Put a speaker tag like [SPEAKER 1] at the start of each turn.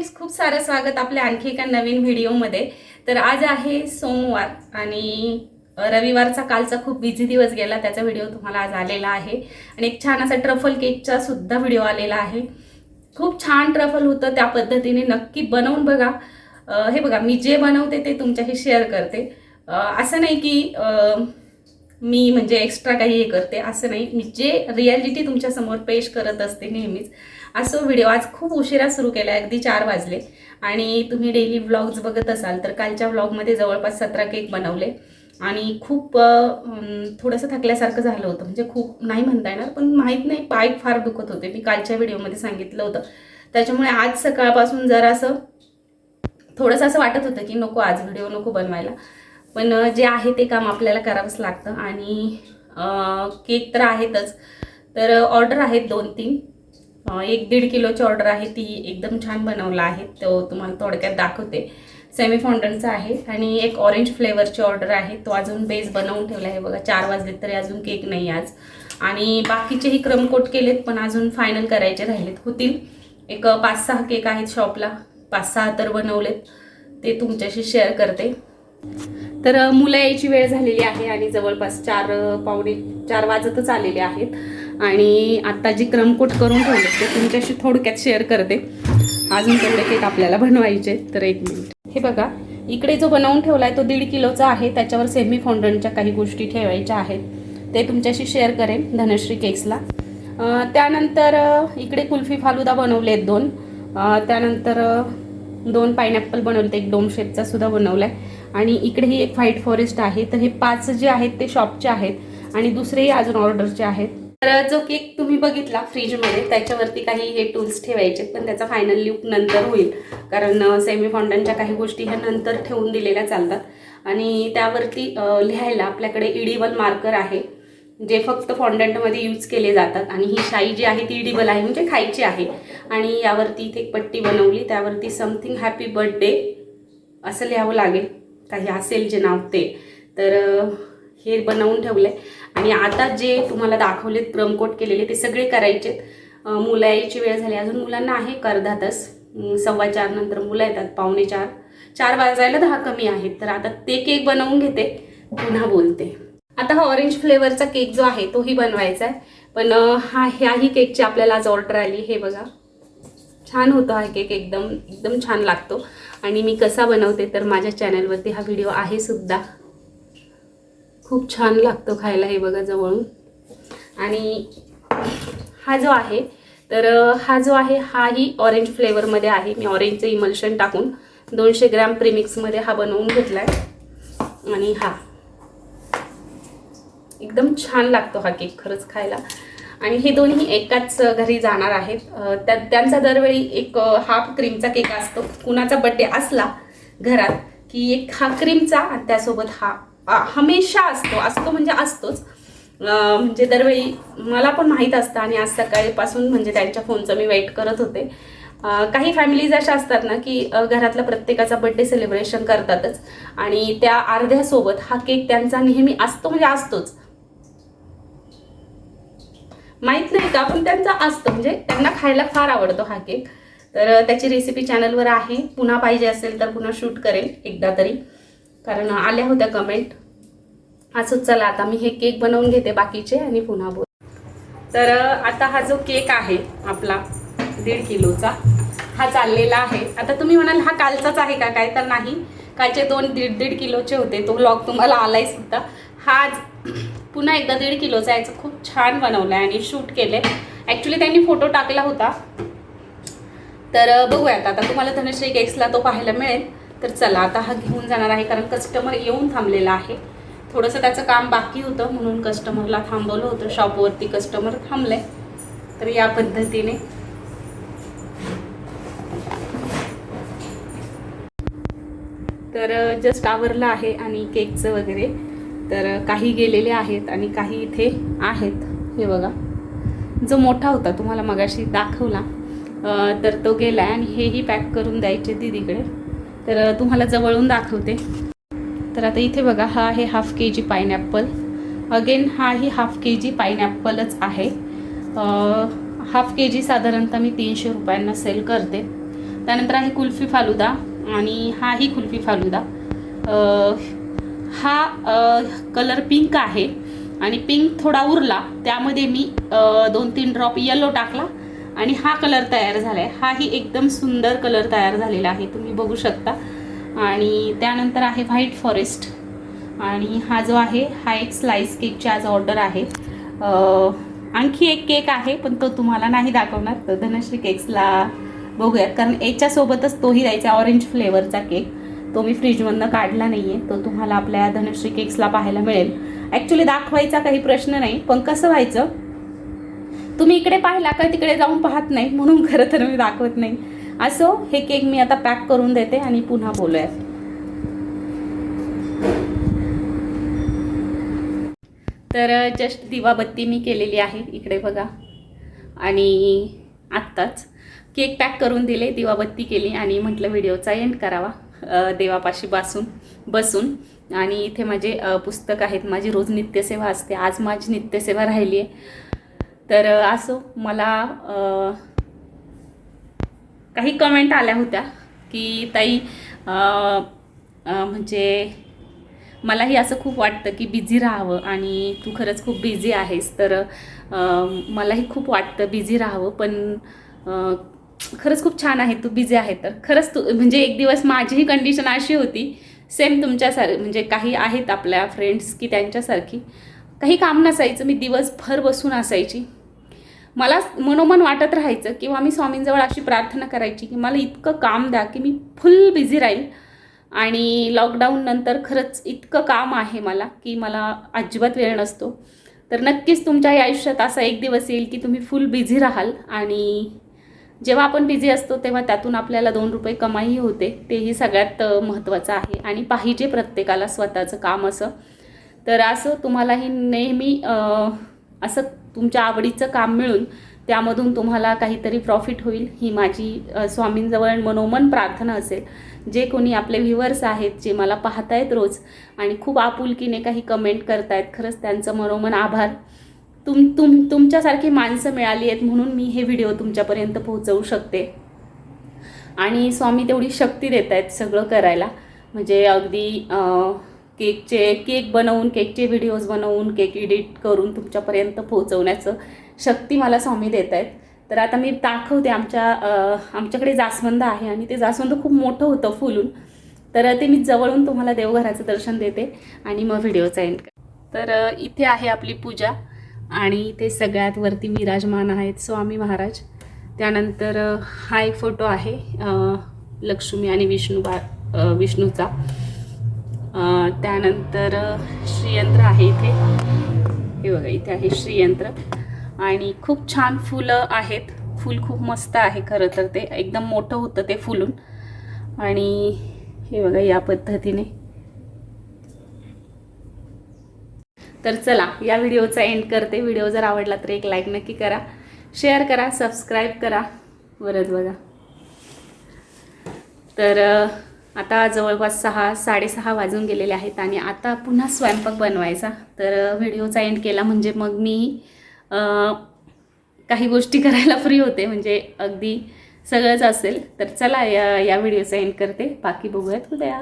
[SPEAKER 1] Friends खूप सारं स्वागत आपल्या आणखी एका नवीन व्हिडिओमध्ये. तर आज आहे सोमवार आणि रविवारचा कालचा खूप बिझी दिवस गेला त्याचा व्हिडिओ तुम्हाला आज आलेला आहे. आणि एक छान असा ट्रफल केकचा सुद्धा व्हिडिओ आलेला आहे. खूप छान ट्रफल होतं त्या पद्धतीने नक्की बनवून बघा. हे बघा मी जे बनवते ते तुमच्याशी शेअर करते. असं नाही की मी म्हणजे एक्स्ट्रा काही हे करते असं नाही. मी जे रियालिटी तुमच्यासमोर पेश करत असते नेहमीच असो व्हिडिओ आज खूप उशिरा सुरू केला अगदी चार वाजले. आणि तुम्ही डेली व्लॉग्स बघत असाल तर कालच्या व्लॉगमध्ये जवळपास सतरा केक बनवले. आणि खूप थोडंसं थकल्यासारखं झालं होतं. म्हणजे खूप नाही म्हणता येणार पण माहीत नाही पाय फार दुखत होते. मी कालच्या व्हिडिओमध्ये सांगितलं होतं. त्याच्यामुळे आज सकाळपासून जरासं थोडंसं असं वाटत होतं की नको आज व्हिडिओ नको बनवायला. पण जे आहे ते काम आपल्याला करावंच लागतं. आणि केक तर आहेतच. तर ऑर्डर आहेत दोन तीन एक दीड किलोची ऑर्डर आहे ती एकदम छान बनवला आहे तो तुम्हाला थोडक्यात दाखवते. सेमी फॉन्डनचा आहे आणि एक ऑरेंज फ्लेवरची ऑर्डर आहे तो अजून बेस बनवून ठेवला आहे. बघा चार वाजले तरी अजून केक नाही आज. आणि बाकीचेही क्रमकोट केलेत पण अजून फायनल करायचे राहिलेत. होतील. एक पाच सहा केक आहेत शॉपला पाच सहा तर बनवलेत. ते तुमच्याशी शेअर करते. तर मुलं यायची वेळ झालेली आहे आणि जवळपास चार पावणे चार वाजतच आलेले आहेत. आणि आत्ता जी क्रमकोट करून ठेवले ते तुमच्याशी थोडक्यात शेअर करते. अजून तेवढे केक आपल्याला बनवायचे. तर एक मिनिट हे बघा इकडे जो बनवून ठेवला आहे तो दीड किलोचा आहे. त्याच्यावर सेमी फॉन्डनच्या काही गोष्टी ठेवायच्या आहेत. ते तुमच्याशी शेअर करेन धनश्री केक्सला त्यानंतर इकडे कुल्फी फालुदा बनवले आहेत दोन त्यानंतर दोन पायनॅपल बनवले एक डोम शेपचा सुद्धा आहे आणि इकडेही एक व्हाईट फॉरेस्ट आहे. तर हे पाच जे आहेत ते शॉपचे आहेत. आणि दुसरेही अजून ऑर्डरचे आहेत. तर जो केक तुम्ही बघितला फ्रीजमध्ये त्याच्यावरती काही हे टूल्स ठेवायचे पण त्याचा फायनल लुक नंतर होईल. कारण सेमी फॉन्डनच्या काही गोष्टी ह्या नंतर ठेवून दिलेल्या चालतात. आणि त्यावरती लिहायला आपल्याकडे इडिबल मार्कर आहे जे फक्त फॉन्डंटमध्ये यूज केले जातात. आणि ही शाई जी आहे ती इडिबल आहे म्हणजे खायची आहे. आणि यावरती इथे एक पट्टी बनवली त्यावरती समथिंग हॅपी बर्थडे असं लिहावं लागेल. काही असेल जे नाव ते. तर हे बनवून ठेवलंय. आणि आता जे तुम्हाला दाखवलेत क्रमकोट केलेले ते सगळे करायचे मुलं यायची वेळ झाली. अजून मुलांना आहे अर्धा तास. सव्वा चार नंतर मुलं येतात पावणे चार. चार वाजायला दहा कमी आहेत. तर आता ते केक बनवून घेते. पुन्हा बोलते. आता हा ऑरेंज फ्लेवरचा केक जो आहे तोही बनवायचा आहे. पण हा ह्याही केकची आपल्याला आज ऑर्डर आली. हे बघा. छान होतो हा केक एकदम एकदम छान लागतो. आणि मी कसा बनवते तर माझ्या चॅनलवरती हा व्हिडिओ आहे सुद्धा. खूप छान लागतो खायला हे बघा जवळून. आणि हा जो आहे तर हा जो आहे हाही ऑरेंज फ्लेवरमध्ये आहे. मी ऑरेंजचं इमल्शन टाकून दोनशे ग्रॅम प्रीमिक्समध्ये हा बनवून घेतला आहे आणि हा. एकदम छान लागतो हा केक खरंच खायला. आणि हे दोन्ही एकाच घरी जाणार आहेत. त्या त्यांचा दरवेळी एक हाफ क्रीमचा केक असतो. कुणाचा बड्डे असला घरात की एक हा क्रीमचा आणि त्यासोबत हा. हमेशा असतो. असतो म्हणजे असतोच. म्हणजे दरवेळी मला पण माहीत असतं आणि आज सकाळीपासून म्हणजे त्यांच्या फोनचं मी वेट करत होते. काही फॅमिलीज अशा असतात ना की घरातला प्रत्येकाचा बड्डे सेलिब्रेशन करतातच. आणि त्या अर्ध्यासोबत हा केक त्यांचा नेहमी असतो म्हणजे असतोच. माहीत नाही का पण त्यांचा असतो. म्हणजे त्यांना खायला फार आवडतो हा केक तर त्याची रेसिपी चॅनलवर आहे. पुन्हा पाहिजे असेल तर पुन्हा शूट करेन एकदा तरी. कारण आल्या होत्या कमेंट असंच चला आता मी हे केक बनवून घेते बाकीचे आणि पुन्हा बोल. तर आता हा जो केक आहे आपला दीड किलोचा हा चाललेला आहे. आता तुम्ही म्हणाल हा कालचाच आहे का काय? तर नाही. कालचे दोन दीड दीड किलोचे होते. तो ब्लॉग तुम्हाला आलाय सुद्धा. हा पुन्हा एकदा दीड किलोचा याचं खूप छान बनवलं आहे आणि शूट केले ॲक्च्युली त्यांनी फोटो टाकला होता. तर बघूयात आता. तुम्हाला धनश्री केक्सला तो पाहायला मिळेल. तर चला आता हा घेऊन जाणार आहे कारण कस्टमर येऊन थांबलेला आहे. थोडंसं त्याचं काम बाकी होतं म्हणून कस्टमरला थांबवलं होतं. शॉपवरती कस्टमर थांबले तर या पद्धतीने. तर जस्ट आवरलं आहे आणि केकचं वगैरे. तर काही गेलेले आहेत आणि काही इथे आहेत. हे बघा. जो मोठा होता तुम्हाला मगाशी दाखवला. तर तो गेला आहे आणि हेही पॅक करून द्यायचे दिदीकडे. तर तुम्हाला जवळून दाखवते. तर आता इथे बघा हा आहे half K G pineapple again हाही हाफ के जी पायनॅपलच आहे. हाफ के जी साधारणतः मी तीनशे रुपयांना सेल करते. त्यानंतर आहे कुल्फी फालुदा आणि हाही कुल्फी फालुदा. हा कलर पिंक आहे आणि पिंक थोडा उरला. त्यामध्ये मी दोन तीन ड्रॉप येलो टाकला आणि हा कलर तयार झाला आहे हाही एकदम सुंदर कलर तयार झालेला आहे. तुम्ही बघू शकता. आणि त्यानंतर आहे व्हाईट फॉरेस्ट. आणि हा जो आहे हा एक स्लाईस केकची आज ऑर्डर आहे. आणखी एक केक आहे पण तो तुम्हाला नाही दाखवणार. तर धनश्री केक्सला बघूयात. कारण याच्यासोबतच तोही द्यायचा ऑरेंज फ्लेवरचा केक. तो मी फ्रीजमधनं काढला नाही आहे तो तुम्हाला आपल्या धनश्री केक्सला पाहायला मिळेल. ॲक्च्युली दाखवायचा काही प्रश्न नाही पण कसं व्हायचं? तुम्ही इकडे पाहिला का तिकडे जाऊन पाहत नाही. म्हणून खरं तर मी दाखवत नाही. असो हे केक मी आता पॅक करून देते आणि पुन्हा बोलूयात तर जस्ट दिवाबत्ती मी केलेली आहे इकडे बघा. आणि आत्ताच केक पॅक करून दिले दिवाबत्ती केली आणि म्हटलं व्हिडिओचा एंड करावा देवापाशी बसून बसून. आणि इथे माझे पुस्तक आहेत माझी रोज नित्यसेवा असते आज माझी नित्यसेवा राहिली आहे तर असो मला काही कमेंट आल्या होत्या की ताई म्हणजे मलाही असं खूप वाटतं की बिझी राहावं आणि तू खरंच खूप बिझी आहेस तर मलाही खूप वाटतं बिझी राहावं पण खरंच खूप छान आहे तू बिझी आहे तर खरंच तू म्हणजे एक दिवस माझीही कंडिशन अशी होती सेम तुमच्यासार म्हणजे काही आहेत आपल्या फ्रेंड्स की त्यांच्यासारखी काही काम नसायचं मी दिवसभर बसून असायची मला मनोमन वाटत राहायचं किंवा मी स्वामींजवळ अशी प्रार्थना करायची की मला इतकं काम द्या की मी फुल बिझी राहील. आणि लॉकडाऊन नंतर खरंच इतकं काम आहे मला की मला अजिबात वेळ नसतो. तर नक्कीच तुमच्याही आयुष्यात असा एक दिवस येईल की तुम्ही फुल बिझी राहाल. आणि जेव्हा आपण बिझी असतो तेव्हा त्यातून आपल्याला दोन रुपये कमाई होते. तेही सगळ्यात महत्त्वाचं आहे. आणि पाहिजे प्रत्येकाला स्वतःचं काम असं. तर असं तुम्हालाही नेहमी असं तुमच्या आवडीचं काम मिळून त्यामधून तुम्हाला काहीतरी प्रॉफिट होईल ही माझी स्वामींजवळ मनोमन प्रार्थना असेल. जे कोणी आपले व्ह्युअर्स आहेत जे मला पाहतायत रोज आणि खूप आपुलकीने काही कमेंट करतायत खरंच त्यांचं मनोमन आभार. तुम तुम तुमच्यासारखी माणसं मिळाली आहेत म्हणून मी हे व्हिडिओ तुमच्यापर्यंत पोहोचवू शकते. आणि स्वामी तेवढी शक्ती देत आहेत सगळं करायला. म्हणजे अगदी केकचे केक बनवून केकचे व्हिडिओज बनवून केक एडिट करून तुमच्यापर्यंत पोहोचवण्याचं शक्ती मला स्वामी देत आहेत. तर आता मी दाखवते आमच्या आमच्याकडे जास्वंद आहे आणि ते जास्वंद खूप मोठं होतं फुलून. तर ते मी जवळून तुम्हाला देवघराचं दर्शन देते आणि मग व्हिडिओचा एंड तर इथे आहे आपली पूजा आणि इथे सगळ्यात वरती विराजमान आहेत स्वामी महाराज. त्यानंतर हा एक फोटो आहे लक्ष्मी आणि विष्णू बा विष्णूचा. त्यानंतर श्रीयंत्र आहे इथे. हे बघा इथे आहे श्रीयंत्र. आणि खूप छान फुलं आहेत. फूल खूप मस्त आहे खरं तर ते. एकदम मोठं होतं ते फुलून. आणि हे बघा या पद्धतीने. तर चला या व्हिडिओचा एंड करते. व्हिडिओ जर आवडला तर एक लाईक नक्की करा. शेअर करा सबस्क्राईब करा. वरच बघा. तर आता जवळपास सहा साडेसहा वाजून गेलेले आहेत आणि आता पुन्हा स्वयंपाक बनवायचा. तर व्हिडिओचा एंड केला म्हणजे मग मी काही गोष्टी करायला फ्री होते. म्हणजे अगदी सगळंच असेल. तर चला या या व्हिडिओचा एंड करते. बाकी बघूयात उद्या.